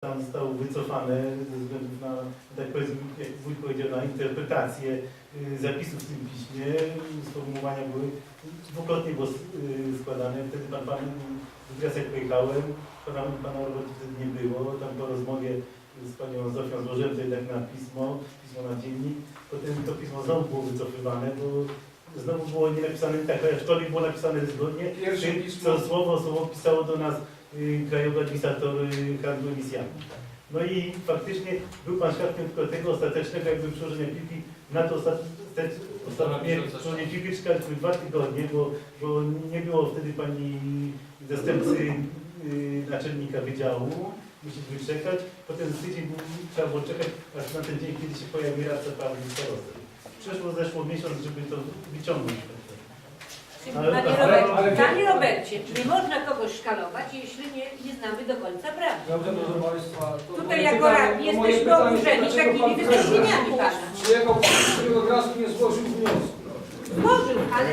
tam zostało wycofane ze względu na, tak powiedzmy, jak wójt powiedział, na interpretację y, zapisów w tym piśmie. Sformułowania były dwukrotnie było y, składane. Wtedy pan, pan teraz jak pojechałem, pana, pana Roberta wtedy nie było. Tam po rozmowie z panią Zofią złożyłem to jednak na pismo, pismo na dziennik. Potem to pismo znowu było wycofywane, bo znowu było nie napisane tak, aczkolwiek było napisane zgodnie. Pierwsze pismo- Co słowo, słowo pisało do nas y, Krajowy Administrator y, Handlu Emisjami. No i faktycznie był Pan świadkiem tylko tego ostatecznego jakby przełożenia piłki na to ostatnie przełożenie piłki czekaliśmy dwa tygodnie, bo, bo nie było wtedy Pani zastępcy y, naczelnika wydziału. Musieliśmy czekać. Potem tydzień był- trzeba było czekać aż na ten dzień, kiedy się pojawi radca prawny starosty. Przeszło zeszło miesiąc, żeby to wyciągnąć. Ale- Panie, ale- ale- Panie Robercie, nie można kogoś szkalować, jeśli nie, nie znamy do końca prawdy. Dobrze, proszę Państwa. to Tutaj moje jako pytanie- radni to moje jesteśmy pytanie, oburzeni dlaczego takimi pan prezes wystąpieniami Pana. Przyjechał, który od razu nie złożył wniosku. Złożył, ale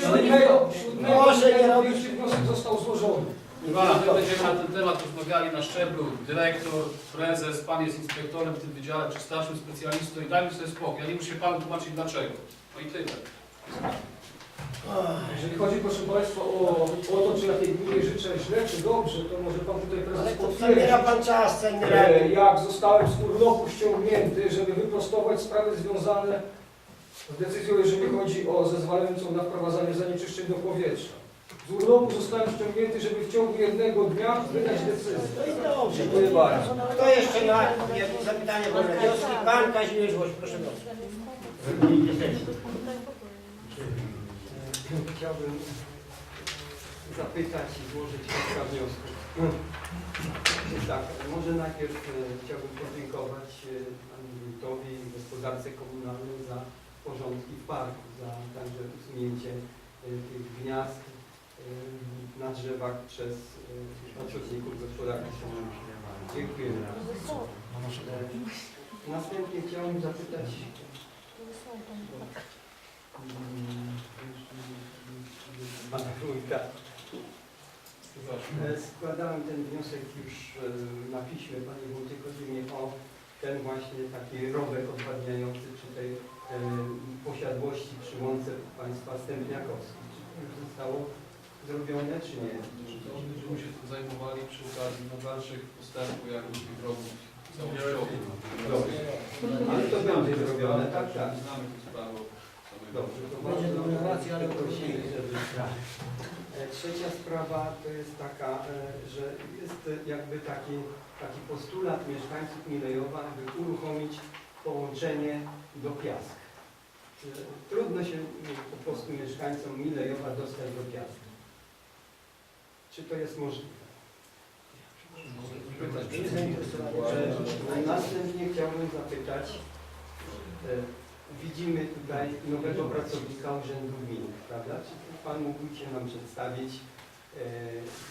Siódmego, siódmego Proszę nie robić. pierwszy wniosek został złożony. My będziemy na ten temat rozmawiali na szczeblu dyrektor, prezes, pan jest inspektorem w tym wydziale, czy starszym specjalistą i dajmy sobie spokój. Ja nie muszę panu tłumaczyć dlaczego. No i tyle. Jeżeli chodzi, proszę Państwa, o, o to, czy ja tej gminie życzę źle, czy dobrze, to może Pan tutaj Ale prezes to potwierdzić. zabiera pan czas, cenny E, radny. Jak zostałem z urlopu ściągnięty, żeby wyprostować sprawy związane z decyzją, jeżeli chodzi o zezwalającą na wprowadzanie zanieczyszczeń do powietrza. Z urlopu zostałem ściągnięty, żeby w ciągu jednego dnia wydać decyzję. No dobrze. Dziękuję bardzo. Kto jeszcze ma jakieś zapytanie wolne wnioski? Pan Kazimierz Łoś, proszę bardzo. Chciałbym zapytać i złożyć kilka wniosków. Tak, może najpierw e, chciałbym podziękować e, Panu Wójtowi i gospodarce komunalnej za porządki w parku, za także usunięcie e, tych gniazd na drzewach przez e, pracowników gospodarki. Dziękuję. E, Następnie chciałbym zapytać Pana Wójta. Składałem ten wniosek już na piśmie, Panie mi o ten właśnie taki rowek odwadniający przy tej posiadłości przy łące Państwa Stępniakowskiej. Już zostało zrobione, czy nie? To będziemy się tym zajmowali przy okazji no, dalszych postępu, jak i tych całościowych. Dobrze. Ale to będzie zrobione, tak, tak. Znamy tę sprawę. Dobrze, to Będzie bardzo ale prosimy, żeby... E, Trzecia sprawa to jest taka, e, że jest e, jakby taki, taki postulat mieszkańców Milejowa, by uruchomić połączenie do Piask. E, Trudno się po prostu mieszkańcom Milejowa dostać do Piask. Czy to jest możliwe? Następnie chciałbym zapytać, e, widzimy tutaj nowego pracownika Urzędu Gminy, prawda? Czy Pan mógłby się nam przedstawić e,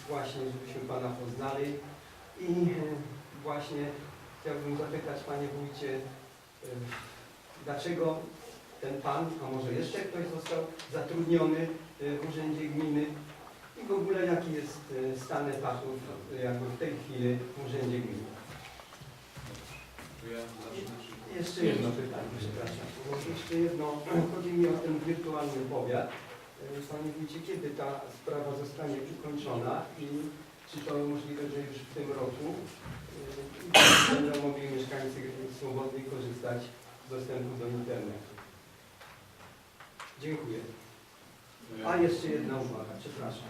właśnie, żebyśmy Pana poznali i e, właśnie chciałbym zapytać Panie Wójcie, dlaczego ten Pan, a może jeszcze ktoś został zatrudniony w Urzędzie Gminy i w ogóle jaki jest e, stan etatów e, jakby w tej chwili w Urzędzie Gminy. Jeszcze jedno pytanie, przepraszam. Jeszcze jedno, chodzi mi o ten wirtualny powiat. E, Wójcie, kiedy ta sprawa zostanie ukończona i czy to możliwe, że już w tym roku będą mogli mieszkańcy swobodnie korzystać z dostępu do internetu? Dziękuję. A jeszcze jedna uwaga, przepraszam.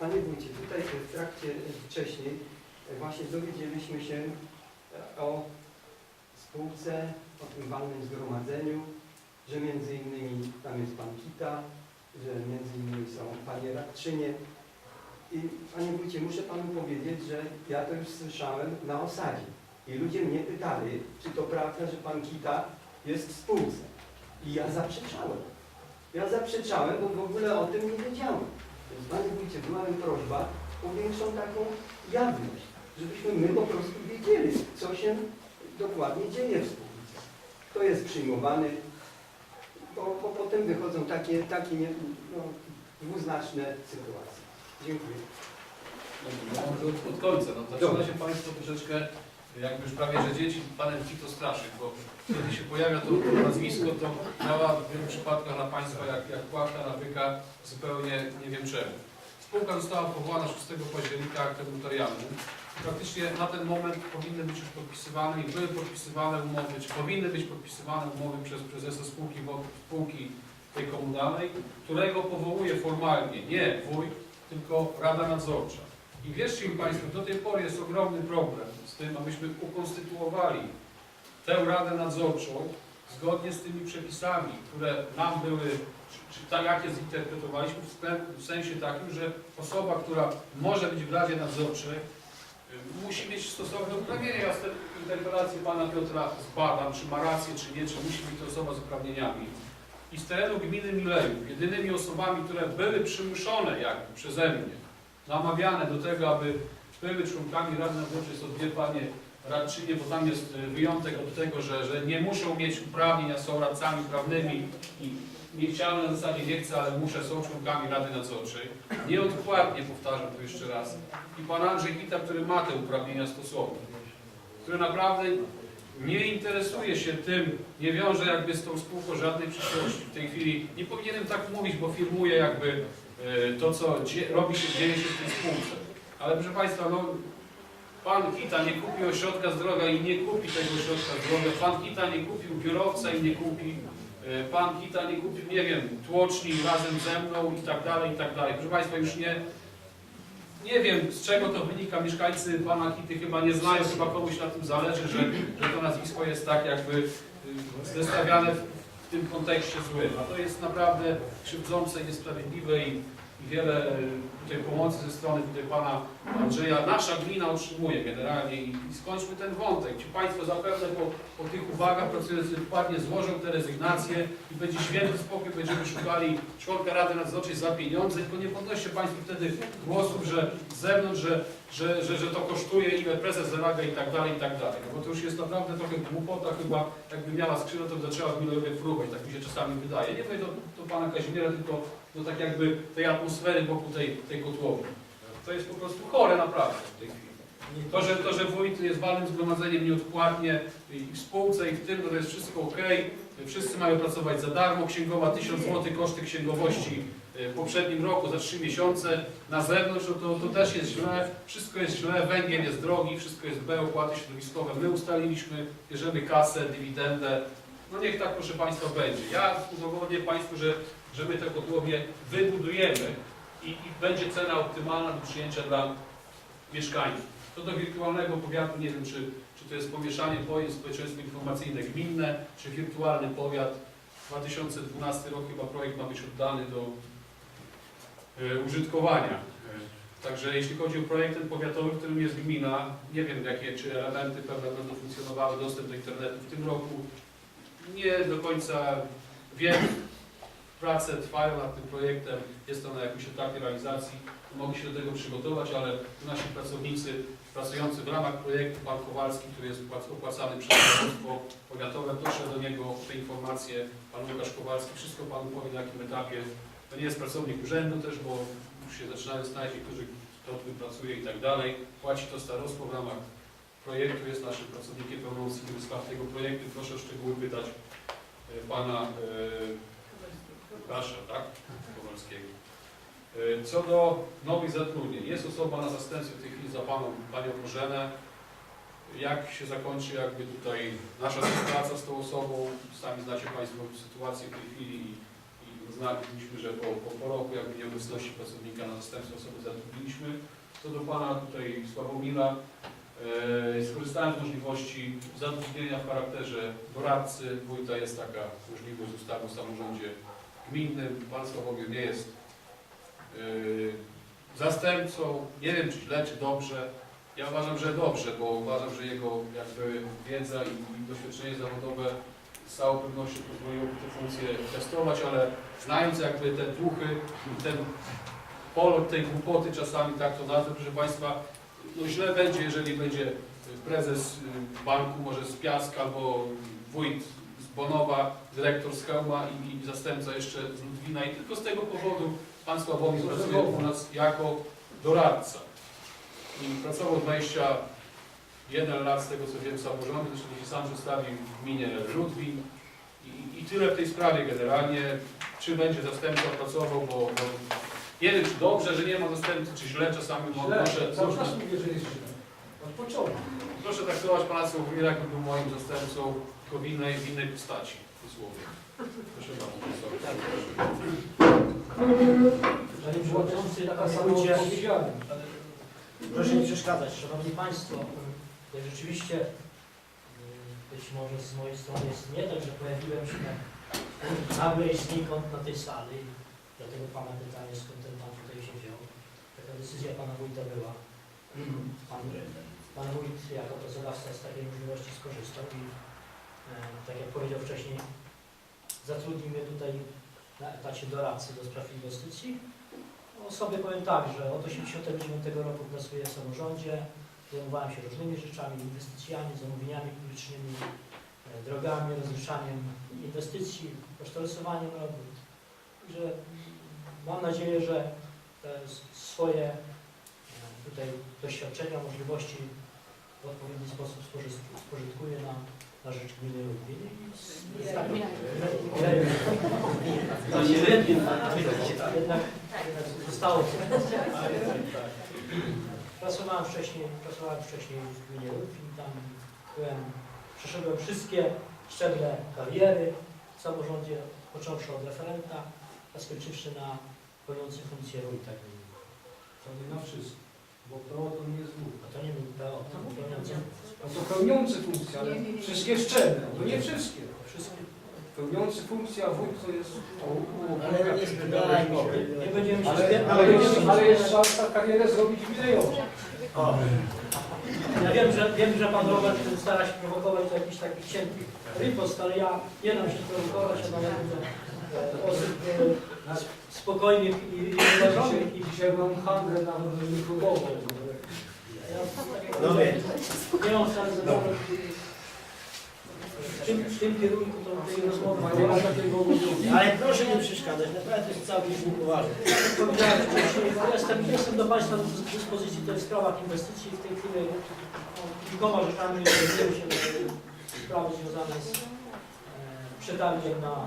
Panie Wójcie, tutaj w trakcie wcześniej właśnie dowiedzieliśmy się o spółce, o tym walnym zgromadzeniu, że między innymi tam jest Pan Kita, że między innymi są Panie Radczynie. I Panie Wójcie, muszę Panu powiedzieć, że ja to już słyszałem na osadzie. I ludzie mnie pytali, czy to prawda, że Pan Kita jest w spółce. I ja zaprzeczałem. Ja zaprzeczałem, bo w ogóle o tym nie wiedziałem. Więc Panie Wójcie, była mi prośba o większą taką jawność, żebyśmy my po prostu wiedzieli, co się dokładnie dzieje w spółce. Kto jest przyjmowany, bo, bo potem wychodzą takie, takie nie- no, dwuznaczne sytuacje. Dziękuję. No, od końca. No, zaczyna się Państwo troszeczkę, jakby już prawie, że dzieci Panem Tito straszy, bo kiedy się pojawia to, to nazwisko, to działa w wielu przypadkach na Państwa jak, jak płachta na byka, zupełnie nie wiem czemu. Spółka została powołana 6 października aktem notarialnym. Praktycznie na ten moment powinny być już podpisywane i były podpisywane umowy, czy powinny być podpisywane umowy przez prezesa spółki, spółki tej komunalnej, którego powołuje formalnie nie wójt, tylko Rada Nadzorcza. I wierzcie mi Państwo, do tej pory jest ogromny problem z tym, abyśmy ukonstytuowali tę Radę Nadzorczą zgodnie z tymi przepisami, które nam były, czy, czy tak jak je zinterpretowaliśmy, w, sensie takim, że osoba, która może być w Radzie Nadzorczej, y, musi mieć stosowne uprawnienia. Ja z tej interpelacji Pana Piotra zbadam, czy ma rację, czy nie, czy musi być to osoba z uprawnieniami. I z terenu gminy Milejów, jedynymi osobami, które były przymuszone jakby przeze mnie, namawiane do tego, aby były członkami Rady Nadzorczej, są dwie panie radczynie, bo tam jest wyjątek od tego, że, że nie muszą mieć uprawnień, a są radcami prawnymi i niechciane na zasadzie nie chcę, ale muszę, są członkami Rady Nadzorczej. Nieodpłatnie powtarzam to jeszcze raz. I pan Andrzej Wita, który ma te uprawnienia stosowne, który naprawdę nie interesuje się tym, nie wiąże jakby z tą spółką żadnej przyszłości. W tej chwili nie powinienem tak mówić, bo firmuje jakby to, co robi się, dzieje się w tej spółce. Ale proszę Państwa, no, Pan Kita nie kupił ośrodka zdrowia i nie kupi tego ośrodka zdrowia. Pan Kita nie kupił biurowca i nie kupi. e, Pan Kita nie kupił, nie wiem, tłoczni razem ze mną i tak dalej, i tak dalej. Proszę Państwa, już nie, nie wiem z czego to wynika. Mieszkańcy Pana Kity chyba nie znają, chyba komuś na tym zależy, że, że to nazwisko jest tak jakby y, zestawiane w, w tym kontekście złym. A to jest naprawdę krzywdzące niesprawiedliwe i wiele tutaj pomocy ze strony tutaj Pana Andrzeja nasza gmina otrzymuje generalnie i, i skończmy ten wątek. Ci Państwo zapewne po, po tych uwagach pracujący dokładnie złożą te rezygnacje i będzie święty spokój, będziemy szukali członka Rady Nadzorczej za pieniądze, tylko nie podnoście Państwo wtedy głosów, że z zewnątrz, że, że, że, że to kosztuje, ile prezes zarabia i tak dalej, i tak dalej. No bo to już jest naprawdę trochę głupota chyba, jakby miała skrzydła, to zaczęła w Milowie fruwać, tak mi się czasami wydaje. Nie mówię do, do Pana Kazimiera, tylko do tak jakby tej atmosfery wokół tej, tej kotłowni. To jest po prostu chore naprawdę w tej chwili. To, że, to, że wójt jest walnym zgromadzeniem nieodpłatnie i w spółce i w tym, to jest wszystko ok. Wszyscy mają pracować za darmo. Księgowa 1000 zł koszty księgowości w poprzednim roku za 3 miesiące. Na zewnątrz no to, to też jest źle. Wszystko jest źle, węgiel jest drogi, wszystko jest B, opłaty środowiskowe. My ustaliliśmy, bierzemy kasę, dywidendę. No niech tak proszę Państwa będzie. Ja udowodnię Państwu, że, że my tę kotłownię wybudujemy i, i będzie cena optymalna do przyjęcia dla mieszkańców. Co do wirtualnego powiatu, nie wiem, czy, czy to jest pomieszanie pojęć społeczeństwo informacyjne gminne, czy wirtualny powiat. 2012 rok chyba projekt ma być oddany do e, użytkowania. E, Także jeśli chodzi o projekt ten powiatowy, w którym jest gmina, nie wiem jakie, czy elementy pewne będą funkcjonowały, dostęp do internetu w tym roku. Nie do końca wiem, prace trwają nad tym projektem, jest to na jakimś etapie realizacji, mogli się do tego przygotować, ale nasi pracownicy pracujący w ramach projektu, pan Kowalski, który jest płac- opłacany przez Starostwo Powiatowe, doszły do niego te informacje, pan Łukasz Kowalski, wszystko panu powie na jakim etapie. To nie jest pracownik urzędu też, bo już się zaczynają znaleźć niektórzy, kto tu pracuje i tak dalej. Płaci to starostwo w ramach projektu, jest naszym pracownikiem pełnomocnikiem spraw tego projektu. Proszę o szczegóły pytać e, pana Łukasza, tak? Kowalskiego. E, Co do nowych zatrudnień, jest osoba na zastępstwie w tej chwili za paną, panią Bożenę. Jak się zakończy jakby tutaj nasza współpraca z tą osobą, sami znacie Państwo sytuację w tej chwili i, i znaliśmy, że po, po, po roku jakby nieobecności pracownika na zastępstwo osoby zatrudniliśmy. Co do Pana tutaj Sławomira, e, skorzystałem z możliwości zatrudnienia w charakterze doradcy. Wójta jest taka możliwość z ustawy o samorządzie gminnym. Pan Sławomir nie jest Yy, zastępcą, nie wiem czy źle, czy dobrze. Ja uważam, że dobrze, bo uważam, że jego jakby wiedza i, i doświadczenie zawodowe z całą pewnością pozwoliło tę funkcję testować, ale znając jakby te duchy, ten polot tej głupoty czasami, tak to nazwę, proszę Państwa, no źle będzie, jeżeli będzie prezes y, banku może z Piaska albo wójt Bonowa, dyrektor z Chełma i, i zastępca jeszcze z Ludwina. I tylko z tego powodu Pan Sławomir pracuje u nas jako doradca. i pracował 21 lat z tego co wiem zresztą się sam przedstawił w gminie Ludwin. I, i tyle w tej sprawie generalnie, czy będzie zastępca pracował, bo, bo nie wiem czy dobrze, że nie ma zastępcy, czy źle czasami, mówię, że jest źle. Od początku. proszę traktować pana Sławomira, jakby był moim zastępcą, tylko w innej, w innej postaci, dosłownie. Proszę bardzo, profesor. Panie Przewodniczący, Taka sama odpowiedzialność. proszę nie przeszkadzać. Szanowni Państwo, to rzeczywiście y, być może z mojej strony jest nie tak, że pojawiłem się tak nagle i znikąd na tej sali. Dlatego Pana pytanie, skąd ten Pan tutaj się wziął. Taka decyzja Pana Wójta była. Pan, pan Wójt jako pracodawca z takiej możliwości skorzystał i e, tak jak powiedział wcześniej, zatrudnił mnie tutaj na etacie doradcy do spraw inwestycji. O sobie powiem tak, że od 1989 roku pracuję w samorządzie, zajmowałem się różnymi rzeczami, inwestycjami, zamówieniami publicznymi, e, drogami, rozliczaniem inwestycji, kosztorysowaniem robót. Także mam nadzieję, że s- swoje e, tutaj doświadczenia, możliwości w odpowiedni sposób spożyt- spożytkuję na, na rzecz gminy Lublin. I s- Nie, tak, nie. Jednak, jednak zostało. Pracowałem wcześniej, pracowałem wcześniej w gminie Lubin, tam byłem, przeszedłem wszystkie szczeble kariery w samorządzie, począwszy od referenta, a skończywszy na pełniący funkcję wójta gminy. To nie na wszystko, bo PO to nie jest wód. A to nie był PO, to był pełniący No to pełniący funkcje, ale wszystkie szczeble. To nie wszystkie. wszystkie. Pełniący funkcję, a wójt to jest... Ale nie zgadajmy się. Nie będziemy się Ale, ale, jest, ale jest szansa karierę zrobić jubilejowo. Ja wiem, że, wiem, że Pan Robert stara się prowokować do jakichś takich cienki ripost, ale ja nie dam się prowokować, a e, osób spokojnych i, i uważonych. Dzisiaj, mam handlę na mikrobową. Ja No wie. nie mam wcale zadawać w tym, w tym kierunku to tej rozmowy. Nie ma takiego obowiązku. Ale proszę nie przeszkadzać, naprawdę to jest całkiem bo jestem, jestem do Państwa dyspozycji tutaj w sprawach inwestycji. W tej chwili kilkoma rzeczami zajmuję się sprawy związane z e, przetargiem na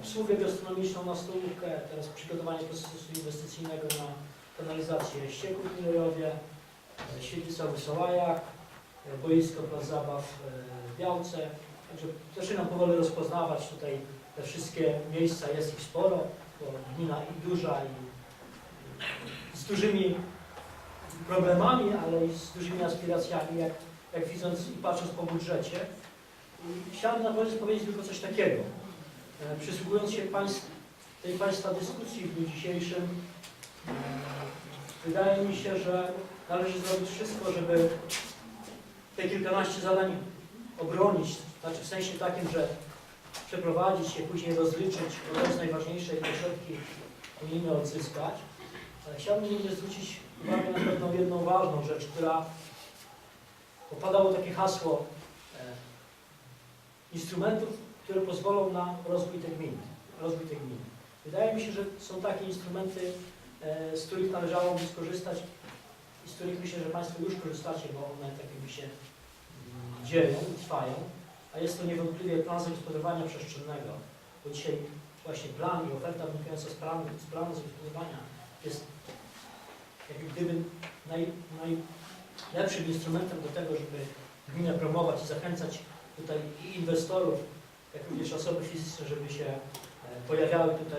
obsługę gastronomiczną na stołówkę, teraz przygotowanie procesu inwestycyjnego na kanalizację ścieków w Milejowie, e, świetlica w Sołajach, e, boisko plac zabaw e, w Białce. Także zaczynam powoli rozpoznawać tutaj te wszystkie miejsca, jest ich sporo, bo gmina i duża i i z dużymi problemami, ale i z dużymi aspiracjami, jak, jak widząc i patrząc po budżecie. I chciałem na koniec powiedzieć tylko coś takiego. E, Przysłuchując się państw, tej Państwa dyskusji w dniu dzisiejszym, e, wydaje mi się, że należy zrobić wszystko, żeby te kilkanaście zadań obronić, znaczy w sensie takim, że przeprowadzić je, później rozliczyć, jest najważniejsze i te środki powinny odzyskać. Ale chciałbym również zwrócić uwagę na pewną jedną ważną rzecz, która popadało takie hasło e, instrumentów, które pozwolą na rozwój tej gminy. Rozwój tej gminy. Wydaje mi się, że są takie instrumenty, e, z których należałoby skorzystać i z których myślę, że Państwo już korzystacie, bo one tak jakby się mm, dzieją i trwają, a jest to niewątpliwie plan zagospodarowania przestrzennego, bo dzisiaj właśnie plan i oferta wynikająca z planu, z planu zagospodarowania jest jak gdyby naj, najlepszym instrumentem do tego, żeby gminę promować i zachęcać tutaj i inwestorów, jak również osoby fizyczne, żeby się e, pojawiały tutaj